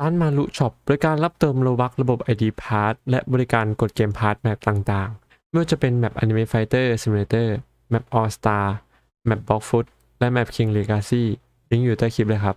ร้านมารุช็อปบริการรับเติมโลบักระบบ ID Pass และบริการกดเกมพาร์ทแมปต่างๆ ไม่ว่าจะเป็นแมป Anime Fighter Simulator แมป All Star แมป Box Foot และแมป King Legacy ลิงก์อยู่ใต้คลิปเลยครับ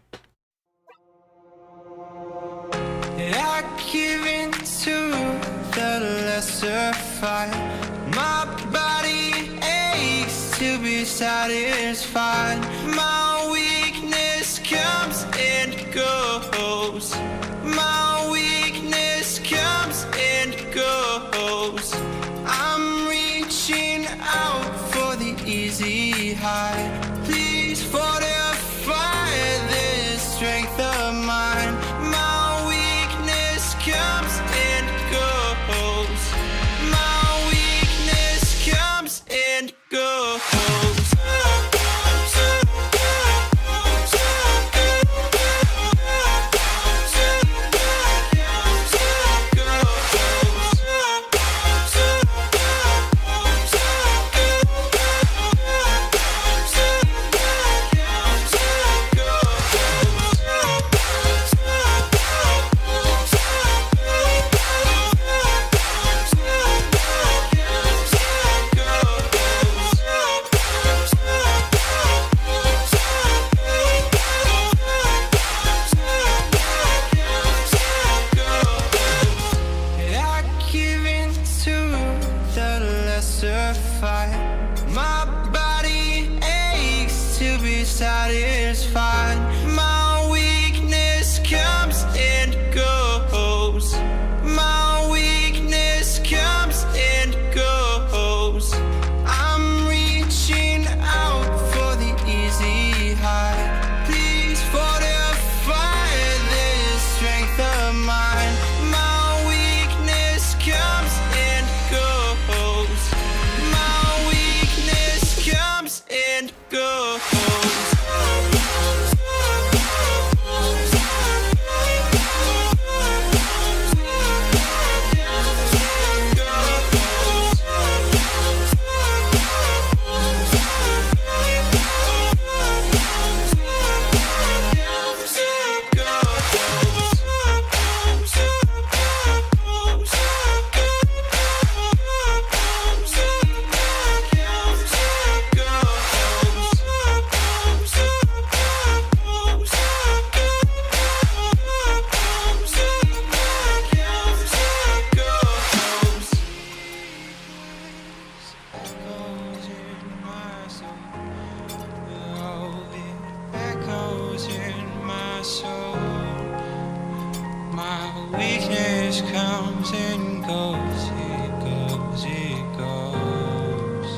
weakness comes and goes, it goes, it goes.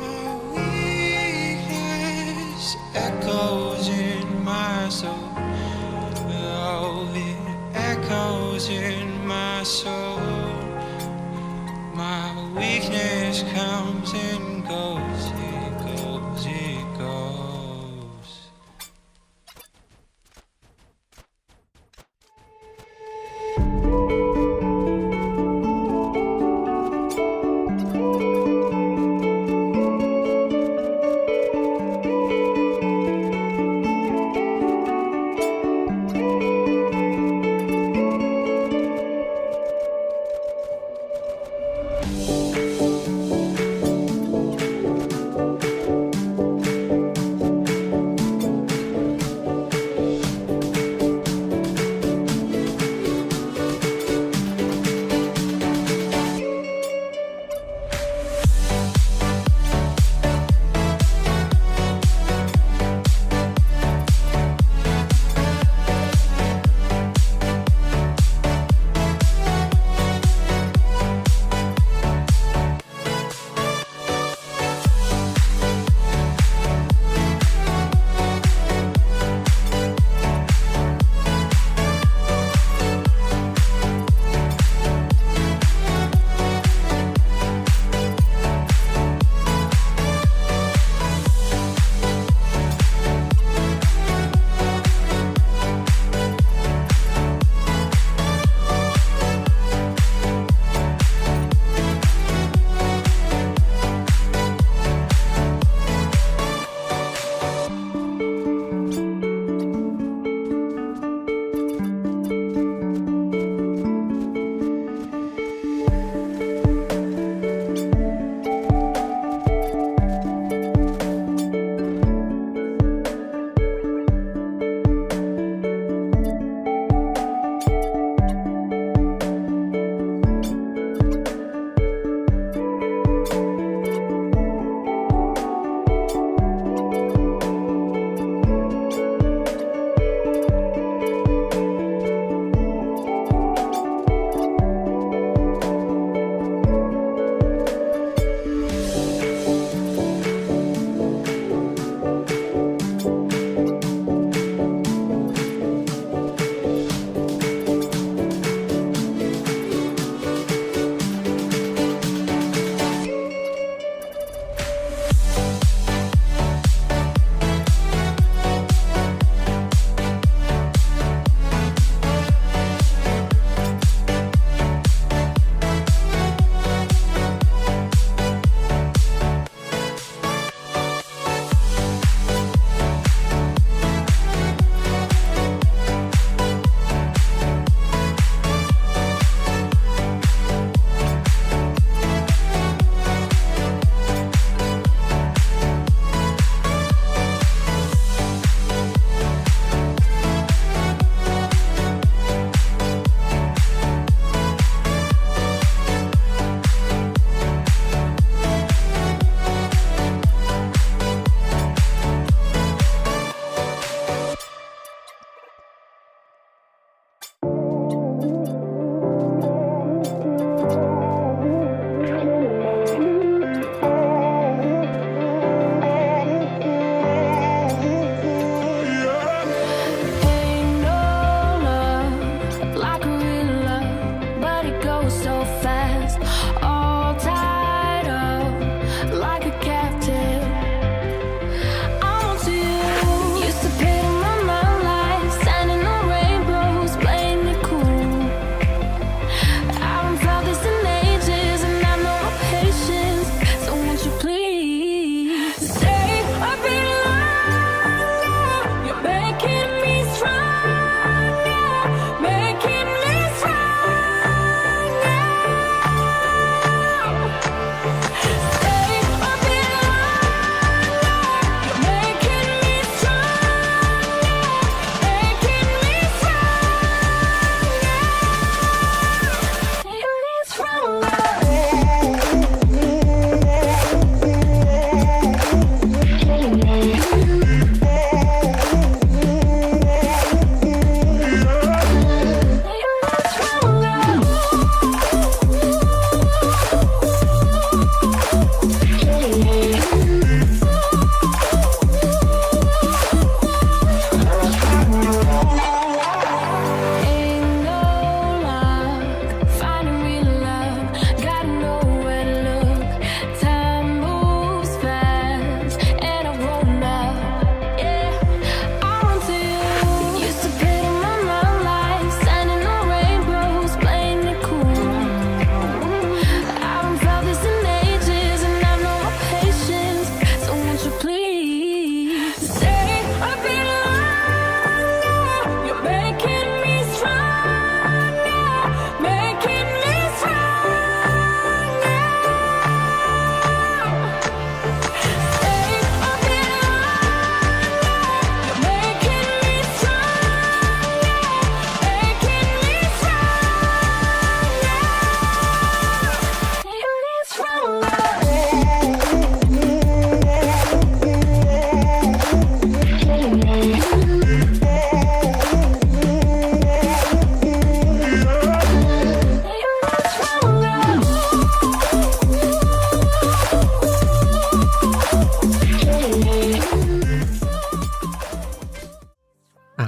My weakness echoes in my soul. Oh, it echoes in my soul. My weakness comes and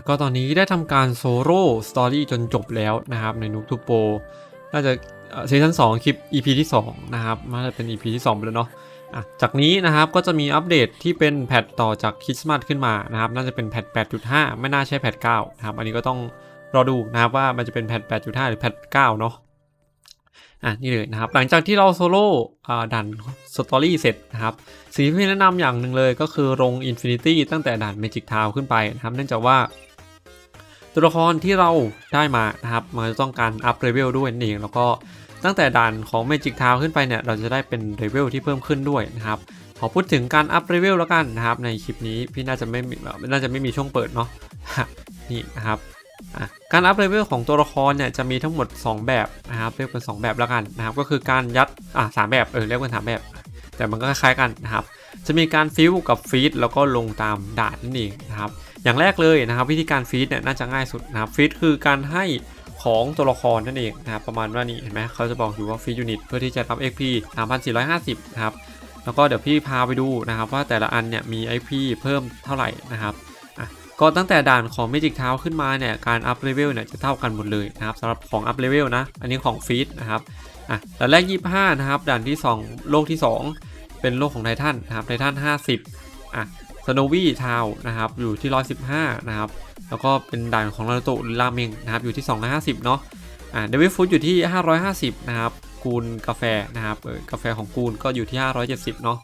ก็ตอนนี้ได้ทำการโซโล่สตอรี่จนจบแล้วนะครับในนุกทูโปน่าจะซีซั่น2คลิป EP ที่2นะครับน่าจะเป็น EP ที่2ไปแล้วเนาะอะจากนี้นะครับก็จะมีอัปเดตที่เป็นแพทต่อจากคริสต์มาสขึ้นมานะครับน่าจะเป็นแพท8.5 ไม่น่าใช่แพท9นะครับอันนี้ก็ต้องรอดูนะครับว่ามันจะเป็นแพท8.5 หรือแพท9เนาะ อะนี่เลยนะครับ หลังจากที่เราโซโล่อ่าดันสตอรี่เสร็จนะครับสิ่งที่พี่แนะนำอย่างหนึ่งเลยก็คือลง Infinity ตั้งแต่ด่าน Magic Town ขึ้นไปนะครับ เนื่องจากว่า ตัวละครที่เราได้มานะครับมันจะต้องการอัพเลเวลด้วยนั่นเองแล้วก็ตั้งแต่ด่านของ Magic Town ขึ้นไปเนี่ยเราจะได้เป็นเลเวลที่เพิ่มขึ้นด้วยนะครับขอพูดถึงการอัพเลเวลแล้วกันนะครับในคลิปนี้พี่น่าจะไม่น่าจะไม่มีช่วงเปิดเนาะนี่นะครับ การอัพเลเวลของตัวละครเนี่ยจะมีทั้งหมด 2 แบบนะครับเรียกเป็น 2 แบบแล้วกันนะครับก็คือการยัดอะสามแบบเออเรียกเป็นสามแบบ แต่มันก็คล้ายกันนะครับจะมีการฟิลกับฟีดแล้วก็ลงตามด่านนั่นเองนะครับอย่างแรกเลยนะครับวิธีการฟีดเนี่ยน่าจะง่ายสุดนะครับฟีดคือการให้ของตัวละครนั่นเองนะครับประมาณว่านี่เห็นไหมเขาจะบอกอยู่ว่าฟีดยูนิตเพื่อที่จะรับ XP 3,450นะครับแล้วก็เดี๋ยวพี่พาไปดูนะครับว่าแต่ละอันเนี่ยมี XP เพิ่มเท่าไหร่นะครับ ก็ตั้งแต่ด่านของ Magic Town ขึ้นมาเนี่ยการอัพเลเวลเนี่ยจะเท่ากันหมดเลยนะครับสำหรับของอัพเลเวลนะ อันนี้ของฟีดนะครับอะด่านแรก 25 นะครับ ด่านที่ 2 โลกที่ 2 เป็นโลกของไททันนะครับไททัน 50อะสโนวี่ทาวนะครับอยู่ที่ 115 นะครับ แล้วก็เป็นด่านของนารูโตะหรือราเมงนะครับอยู่ที่ 250 เนาะอ่าเดวิดฟูดอยู่ที่ 550 นะครับกูนกาแฟนะครับกาแฟของกูนก็อยู่ที่ 570 เนาะ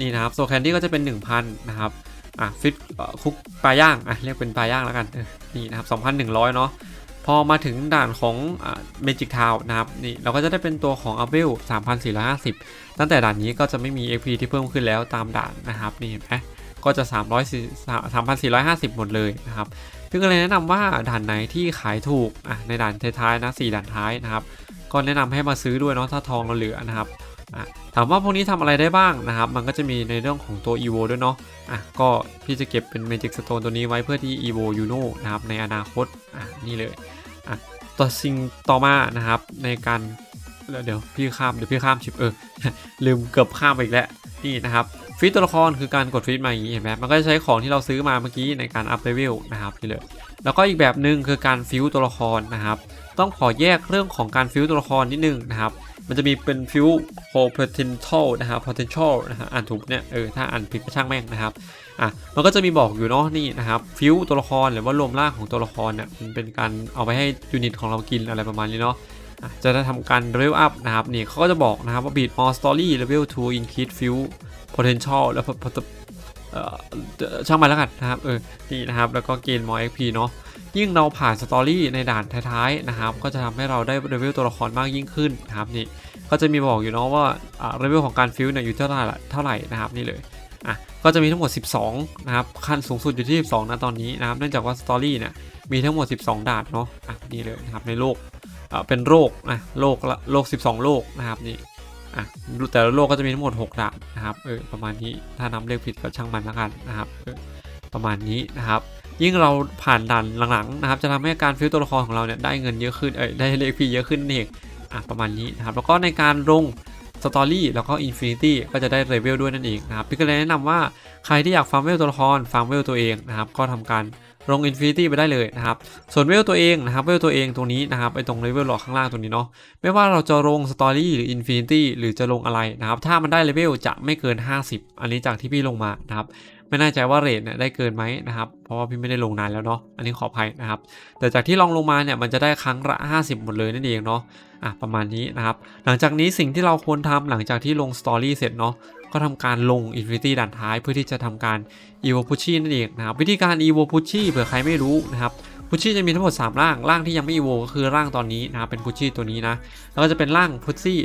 นี่นะครับโซแคนดี้ก็จะเป็น 1,000 นะครับ อะฟิตคุกปลาย่างอะเรียกเป็นปลาย่างแล้วกันนี่นะครับ2,100 เนาะพอมาถึงด่านของเมจิกทาวนะครับนี่เราก็จะได้เป็นตัวของอัพเวล3,450 ตั้งแต่ด่านนี้ก็จะไม่มี XP ที่เพิ่มขึ้นแล้วตามด่านนะครับนี่เห็นไหมก็จะ 300 3,450 หมดเลยนะครับซึ่งก็เลยแนะนำว่าด่านไหนที่ขายถูกอะในด่านท้ายๆนะสี่ด่านท้ายนะครับก็แนะนำให้มาซื้อด้วยเนาะถ้าทองเราเหลือนะครับ ถามว่าพวกนี้ทำอะไรได้บ้างนะครับ มันก็จะมีในเรื่องของตัว EVO ด้วยเนาะอะก็พี่จะเก็บเป็น Magic Stone ตัวนี้ไว้เพื่อที่ EVO Uno นะครับในอนาคตอะนี่เลยอะต่อสิ่งต่อมานะครับในการเดี๋ยวเดี๋ยวพี่ข้ามเดี๋ยวพี่ข้ามชิปเออลืมเกือบข้ามไปอีกแล้วนี่นะครับฟีดตัวละครคือการกดฟีดมาอย่างนี้เห็นไหมมันก็จะใช้ของที่เราซื้อมาเมื่อกี้ในการอัพเลเวลนะครับนี่เลยแล้วก็อีกแบบหนึ่งคือการฟิวตัวละครนะครับ ต้องขอแยกเรื่องของการฟิวตัวละครนิดนึงนะครับ มันจะมีเป็นฟิว potential นะครับ potential นะฮะอ่านถูกเนี่ยเออถ้าอ่านผิดก็ช่างแม่งนะครับอะมันก็จะมีบอกอยู่เนาะนี่นะครับฟิวตัวละครหรือว่ารวมร่างของตัวละครเนี่ยมันเป็นการเอาไปให้ยูนิตของเรากินอะไรประมาณนี้เนาะจะได้ทำการ level up นะครับนี่เขาก็จะบอกนะครับว่า beat more story level 2 increase field potential แล้ว pot- เอ่อช่างมันแล้วกันนะครับเออนี่นะครับแล้วก็เกณฑ์ more XP เนาะ ยิ่งเราผ่านสตอรี่ในด่านท้ายๆนะครับ ก็จะทำให้เราได้เลเวลตัวละครมากยิ่งขึ้นนะครับนี่ก็จะมีบอกอยู่เนาะว่าเลเวลของการฟิลเนี่ยอยู่เท่าไหร่เท่าไหร่นะครับนี่เลยอะก็จะมีทั้งหมด 12 นะครับขั้นสูงสุดอยู่ที่ 12 นะตอนนี้นะครับเนื่องจากว่าสตอรี่เนี่ยมีทั้งหมด 12 ด่านเนาะอะนี่เลยนะครับในโลกเป็นโรคนะโลกละโลก12โลกนะครับนี่อะแต่ละโลกก็จะมีทั้งหมด 6 ด่านนะครับเออประมาณนี้ถ้านับเลขผิดก็ช่างมันล้วกันนะครับประมาณนี้นะครับ ยิ่งเราผ่านด่านหลังๆนะครับจะทำให้การฟิลตัวละครของเราเนี่ยได้เงินเยอะขึ้นเอ้ยได้เลขพีเยอะขึ้นนั่นเองอะประมาณนี้นะครับแล้วก็ในการลงสตอรี่แล้วก็อินฟินิตี้ก็จะได้เลเวลด้วยนั่นเองนะครับพี่ก็เลยแนะนำว่าใครที่อยากฟาร์มเวลตัวละครฟาร์มเวลตัวเองนะครับก็ทำการลงอินฟินิตี้ไปได้เลยนะครับ ส่วนเวลตัวเองนะครับ เวลตัวเองตรงนี้นะครับไอตรงเลเวลหลอกข้างล่างตรงนี้เนาะ ไม่ว่าเราจะลงสตอรี่หรืออินฟินิตี้หรือจะลงอะไรนะครับ ถ้ามันได้เลเวลจะไม่เกิน 50 อันนี้จากที่พี่ลงมานะครับ ไม่แน่ใจว่าเรทเนี่ยได้เกินไหมนะครับเพราะว่าพี่ไม่ได้ลงนานแล้วเนาะอันนี้ขออภัยนะครับ แต่จากที่ลองลงมาเนี่ยมันจะได้ครั้งละ 50 หมดเลยนั่นเองเนาะอะประมาณนี้นะครับหลังจากนี้สิ่งที่เราควรทำหลังจากที่ลงสตอรี่เสร็จเนาะก็ทำการลง Infinity ด่านท้ายเพื่อที่จะทำการ Evo Pushy นั่นเองนะครับวิธีการ Evo Pushy เผื่อใครไม่รู้นะครับพุชชี่จะมีทั้งหมด 3 ร่าง ร่างที่ยังไม่อีโวก็คือร่างตอนนี้นะครับเป็นพุชชี่ตัวนี้นะ แล้วก็จะเป็นร่างพุชชี่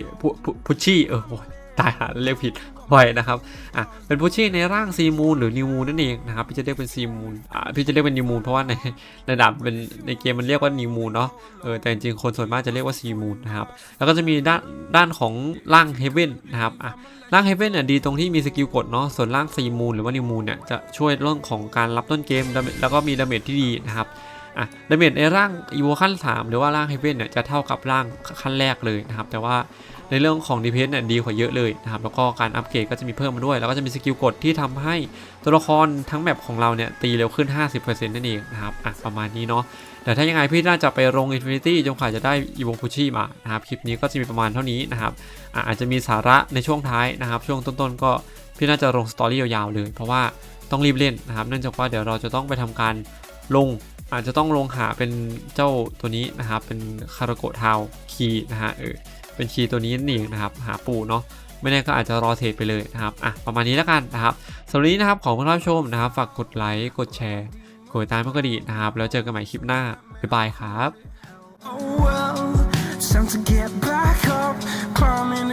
พุชชี่เออตายหาเรียกผิด ไว้นะครับอะเป็นพุชชี่ในร่างซีมูนหรือนิวมูนนั่นเองนะครับพี่จะเรียกเป็นซีมูนอ่าพี่จะเรียกเป็นนิวมูนเพราะว่าในในดาบเป็นในเกมมันเรียกว่านิวมูนเนาะเออแต่จริงๆคนส่วนมากจะเรียกว่าซีมูนนะครับแล้วก็จะมีด้านด้านของร่างเฮเว่นนะครับอะร่างเฮเว่นเนี่ยดีตรงที่มีสกิลกดเนาะส่วนร่างซีมูนหรือว่านิวมูนเนี่ยจะช่วยเรื่องของการรับต้นเกมแล้วก็มีดาเมจที่ดีนะครับ อะดาเมจในร่างอีโวขั้น 3 หรือว่าร่างเฮเว่นเนี่ยจะเท่ากับร่างขั้นแรกเลยนะครับ แต่ว่าในเรื่องของดีเพนเนี่ยดีกว่าเยอะเลยนะครับ แล้วก็การอัปเกรดก็จะมีเพิ่มมาด้วย แล้วก็จะมีสกิลกดที่ทำให้ตัวละครทั้งแมปของเราเนี่ยตีเร็วขึ้น 50%นั่นเองนะครับ อะประมาณนี้เนาะแต่ถ้ายังไงพี่น่าจะไปลง Infinity จนกว่าจะได้อีวงพุชี่มานะครับ คลิปนี้ก็จะมีประมาณเท่านี้นะครับอะอาจจะมีสาระในช่วงท้ายนะครับ ช่วงต้นๆก็พี่น่าจะลงสตอรี่ยาวๆเลย เพราะว่าต้องรีบเล่นนะครับ เนื่องจากว่าเดี๋ยวเราจะต้องไปทำการลง อาจจะต้องลงหาเป็นเจ้าตัวนี้นะครับ เป็นคาราโกทาวคีนะฮะเออเป็นคีตัวนี้นั่นเองนะครับหาปูเนาะไม่แน่ก็อาจจะรอเทรดไปเลยนะครับอะประมาณนี้แล้วกันนะครับสำหรับนี้นะครับขอบคุณที่รับชมนะครับ ฝากกดไลค์กดแชร์กดติดตามเพื่อก็ดีนะครับ แล้วเจอกันใหม่คลิปหน้าบ๊ายบายครับ Oh well, time to get back up, climb